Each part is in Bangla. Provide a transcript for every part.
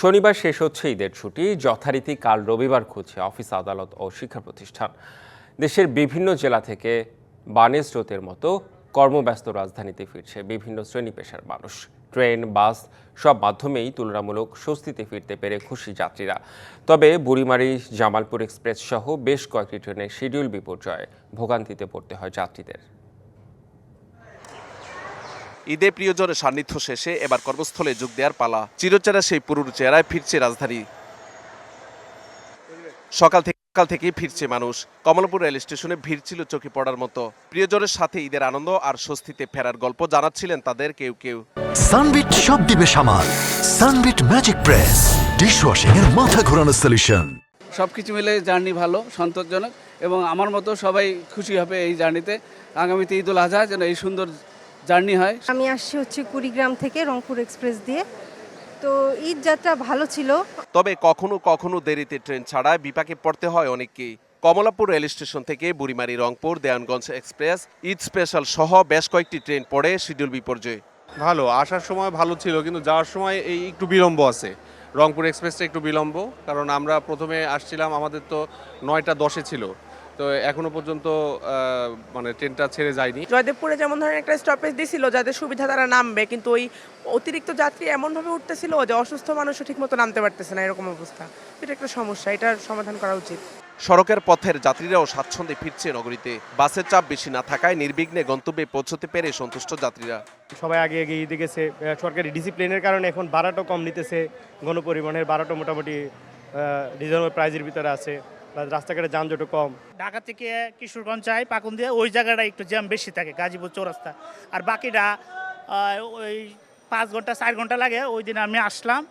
শনিবার শেষ হচ্ছে ঈদের ছুটি। যথারীতি কাল রবিবার খুলছে অফিস, আদালত ও শিক্ষা প্রতিষ্ঠান। দেশের বিভিন্ন জেলা থেকে বানের স্রোতের মতো কর্মব্যস্ত রাজধানীতে ফিরছে বিভিন্ন শ্রেণি পেশার মানুষ। ট্রেন, বাস সব মাধ্যমেই তুলনামূলক স্বস্তিতে ফিরতে পেরে খুশি যাত্রীরা। তবে বুড়িমারি, জামালপুর এক্সপ্রেস সহ বেশ কয়েকটি ট্রেনের শিডিউল বিপর্যয়ে ভোগান্তিতে পড়তে হয় যাত্রীদের। ঈদে প্রিয়জনের সান্নিধ্য শেষে এবার কর্মস্থলে যোগ দেওয়ার পালা। চিরচেরা সেই পুরুর চেহারায় ফিরছে রাজধানী। সকাল থেকে সকাল থেকেই ফিরছে মানুষ। কমলাপুর রেল স্টেশনে ভিড় ছিল চোখে পড়ার মতো। প্রিয়জনের সাথে ঈদের আনন্দ আর স্বস্তিতে ফেরার গল্প জানাচ্ছিলেন তাদের কেউ কেউ। সানবিট সব দিবে সামাল। Sunbit magic press. ডিশওয়াশিং এর মাথা ঘোরানো সলিউশন সব কিছু মিলে জার্নি ভালো সন্তোষজনক এবং আমার মতো সবাই খুশি হবে এই জার্নিতে। আগামীতে ঈদুল আজহা যেন এই সুন্দর জার্নি হয়। আমি আসছি হচ্ছে কুড়িগ্রাম থেকে রংপুর এক্সপ্রেস দিয়ে। তো ঈদ যাত্রা ভালো ছিল। তবে কখনো কখনো দেরিতে ট্রেন ছাড়ায় বিপাকে পড়তে হয় অনেককেই। কমলাপুর রেল স্টেশন থেকে বুড়িমারি রংপুর দেয়ানগঞ্জ এক্সপ্রেস ঈদ স্পেশাল সহ বেশ কয়েকটি ট্রেন পড়ে শিডিউল বিপর্যয়। ভালো আসার সময় ভালো ছিল কিন্তু যাওয়ার সময় এই একটু বিলম্ব আছে। রংপুর এক্সপ্রেসটা একটু বিলম্ব কারণ আমরা প্রথমে আসছিলাম আমাদের তো নয়টা দশে ছিল। তো এখনও পর্যন্ত মানে ট্রেনটা ছেড়ে যায়নি। জয়দেবপুরে যেমন ধরেন একটা স্টপেজ দিছিল যাদের সুবিধা তারা নামবে কিন্তু ওই অতিরিক্ত যাত্রী এমনভাবে উঠতেছিল যে অসুস্থ মানুষও ঠিকমতো নামতে পারতেছে না এরকম অবস্থা। এটা একটা সমস্যা এটার সমাধান করা উচিত। সড়কের পথের যাত্রীরাও স্বাচ্ছন্দ্যে ফিরছে নগরীতে। বাসের চাপ বেশি না থাকায় নির্বিঘ্নে গন্তব্যে পৌঁছতে পেরে সন্তুষ্ট যাত্রীরা। সবাই আগে আগে ঈদে গেছে। সরকারি ডিসিপ্লিনের কারণে এখন ভাড়াটাও কম নিতেছে। গণপরিবহনের ভাড়াটা মোটামুটি রিজনেবল প্রাইজের ভিতরে আছে। রাস্তাঘাটে যানজটও কম। ঢাকা থেকে কিশোরগঞ্জ যায় পাকুন দিয়ে ওই জায়গাটা একটু জ্যাম বেশি থাকে গাজীপুর চৌরাস্তা। আর বাকিটা ওই পাঁচ ঘণ্টা চার ঘণ্টা লাগে ওই দিন আমি আসলাম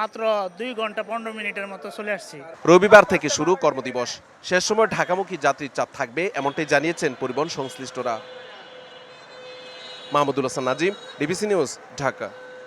মাত্র দুই ঘণ্টা পনেরো মিনিটের মতো চলে আসছি। রবিবার থেকে শুরু কর্মদিবস। শেষ সময় ঢাকামুখী যাত্রীর চাপ থাকবে এমনটাই জানিয়েছেন পরিবহন সংশ্লিষ্টরা। Mahmudul Hasan Nazim DBC news Dhaka.